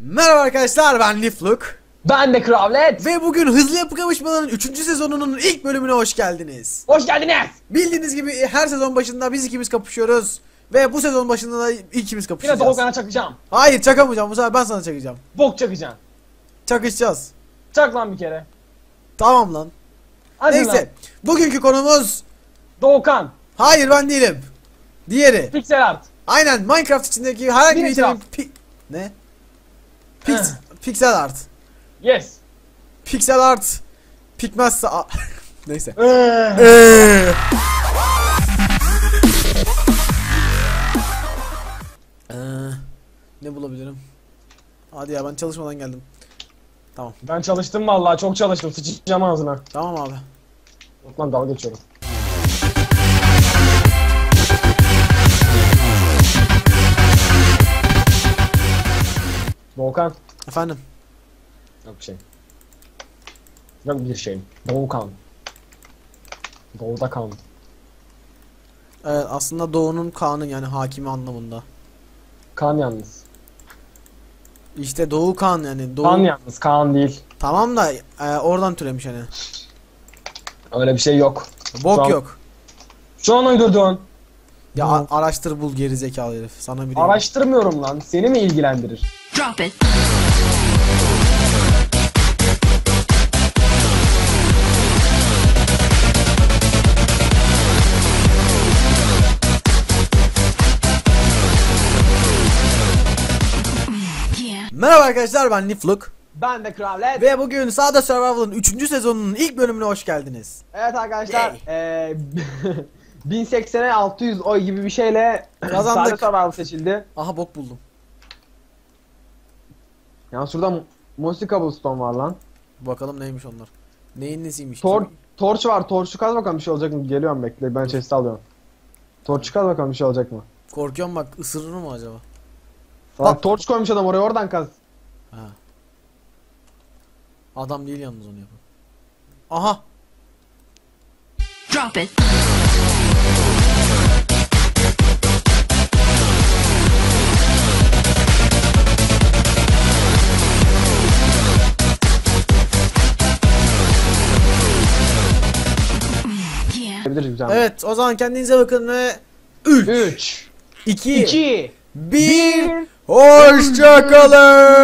Merhaba arkadaşlar ben Lifluk Ben de Kravlet. ve bugün Hızlı Yapı Kapışmaları'nın 3. sezonunun ilk bölümüne hoş geldiniz. Hoş geldiniz. Bildiğiniz gibi her sezon başında biz ikimiz kapışıyoruz ve bu sezon başında da ikimiz Yine kapışacağız. Doğukan'a çakacağım. Hayır çakamayacağım bu sefer ben sana çakacağım. Bok çakacağım. Çakışacağız. Çak lan bir kere. Tamam lan. Hadi Neyse lan. bugünkü konumuz Doğukan. hayır ben değilim. Diğeri. Pixel art. Aynen Minecraft içindeki herhangi bir itemin pi- ne? Pix pixel art. Yes. Pixel art. Pikmezse Neyse. Ee, Eee. Ee, ne bulabilirim? Hadi ya ben çalışmadan geldim. Tamam. ben çalıştım vallahi çok çalıştım. Sıçacağım ağzına. Tamam abi. Yok Lan dalga geçiyorum. Doğukan. Efendim. Yok bir şey. Yok bir şey. Doğukan. Doğuda kan. Evet aslında Doğu'nun Kaan'ın yani hakimi anlamında. Kan yalnız. İşte Doğu Kaan yani. Doğu... Kan yalnız. Kaan değil. Tamam da e, oradan türemiş hani. Öyle bir şey yok. Bok Tamam. yok. Şu an uydurdun. Ya a- araştır bul geri zekalı herif. Sana bir Araştırmıyorum lan. Seni mi ilgilendirir? Drop it. Merhaba arkadaşlar ben Nifluk. Ben de Kravlet. Ve bugün Sağda Survival'ın 3. sezonunun ilk bölümüne hoş geldiniz. Evet arkadaşlar. eee 1080'e 600 oy gibi bir şeyle Kazandık. Sade Survival seçildi. Aha bok buldum. Ya şurada Mossy Cobblestone var lan. Bakalım neymiş onlar. Neyin nesiymiş? Tor Kim- torç var. Torçu kaz bakalım bir şey olacak mı? Geliyorum bekle. Ben chest'i alıyorum. Torçu kaz bakalım bir şey olacak mı? Korkuyorum bak ısırır mı acaba? Bak torç koymuş adam oraya oradan kaz. Ha. Adam değil yalnız onu yapan. Aha. Drop it. Evet o zaman kendinize bakın ve 3 3 2 2 1 Hoşçakalın.